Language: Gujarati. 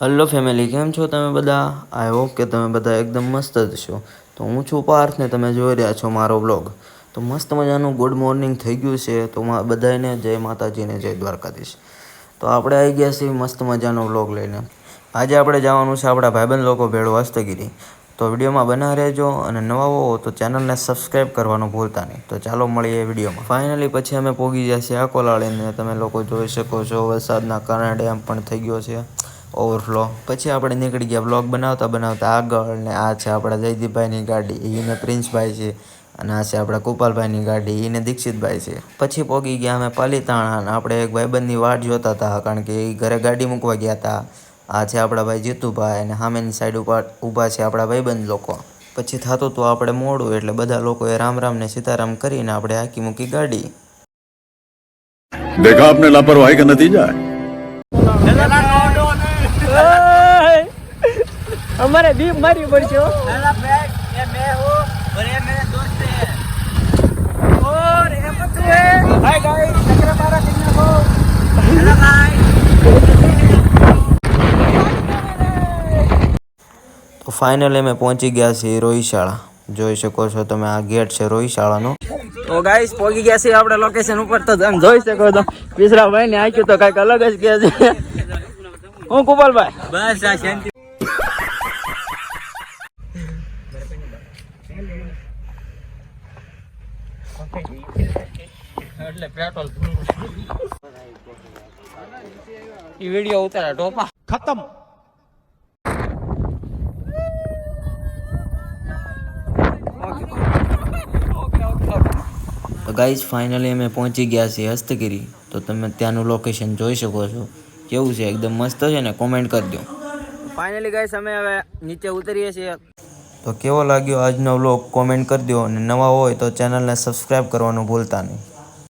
હલો ફેમિલી કેમ છો તમે બધા? આઈ હોપ કે તમે બધા એકદમ મસ્ત જ છો. તો હું છું પાર્થ ને તમે જોઈ રહ્યા છો મારો બ્લોગ તો મસ્ત મજાનું ગુડ મોર્નિંગ થઈ ગયું છે. તો બધાને જય માતાજીને જય દ્વારકાધીશ. તો આપણે આવી ગયા છીએ મસ્ત મજાનો બ્લોગ લઈને. આજે આપણે જવાનું છે આપણા ભાઈબંધ લોકો ભેળો હસ્તગીરી. તો વિડીયોમાં બના રહેજો અને નવા હો તો ચેનલને સબસ્ક્રાઈબ કરવાનું ભૂલતા નહીં. તો ચાલો મળીએ વિડીયોમાં. ફાઇનલી પછી અમે પોગી ગયા છીએ આકોલાળીને તમે લોકો જોઈ શકો છો વરસાદના કારણે ડેમ પણ થઈ ગયો છે. ઓવરફ્લો. પછી આપણે નીકળી ગયા બ્લોગ બનાવતા બનાવતા આગળ ને આ છે આપણા જયદીપભાઈની ગાડી એને પ્રિન્સભાઈ છે અને આ છે આપણા ગોપાલભાઈની ગાડી એને દીક્ષિતભાઈ છે. પછી પોગી ગયા અમે પાલીતાણા અને આપણે એક ભાઈબંધની વાટ જોતા હતા કારણ કે એ ઘરે ગાડી મૂકવા ગયા હતા. આ છે આપણા ભાઈ જીતુભાઈ અને સામેની સાઈડ ઉપર ઊભા છે આપણા ભાઈબંધ લોકો. પછી થતું હતું આપણે મોડું એટલે બધા લોકોએ રામ રામ ને સીતારામ કરીને આપણે હાકી મૂકી ગાડી. દેખા આપને લાપરવાહી કે નતીજા અમારે બીક મારી પડશે તો ફાઇનલી અમે પહોંચી ગયા છીએ રોઈ જોઈ શકો છો તમે આ ગેટ છે રોઈ તો ગાઈસ પહોંચી ગયા છીએ આપણે લોકેશન ઉપર તો તમે જોઈ શકો તો પિસરાભાઈ ને આંખ્યું તો કંઈક અલગ જ ગયા છે. હું કુપલભાઈ? બસ આ શાંતિ. વીડિયો ઉતારા ટોપા. ખતમ. તો ગાઈઝ ફાઇનલી અમે પહોંચી ગયા છીએ હસ્તગીરી. તો તમે ત્યાંનું લોકેશન જોઈ શકો છો. કેવું છે? એકદમ મસ્ત છે ને? કોમેન્ટ કરજો ફાઇનલી ગાઈઝ અમે હવે નીચે ઉતરીએ છીએ. તો કેવો લાગ્યો આજનો વ્લોગ કોમેન્ટ કરી દો અને નવા હોય તો ચેનલને સબસ્ક્રાઈબ કરવાનું ભૂલતા નહીં.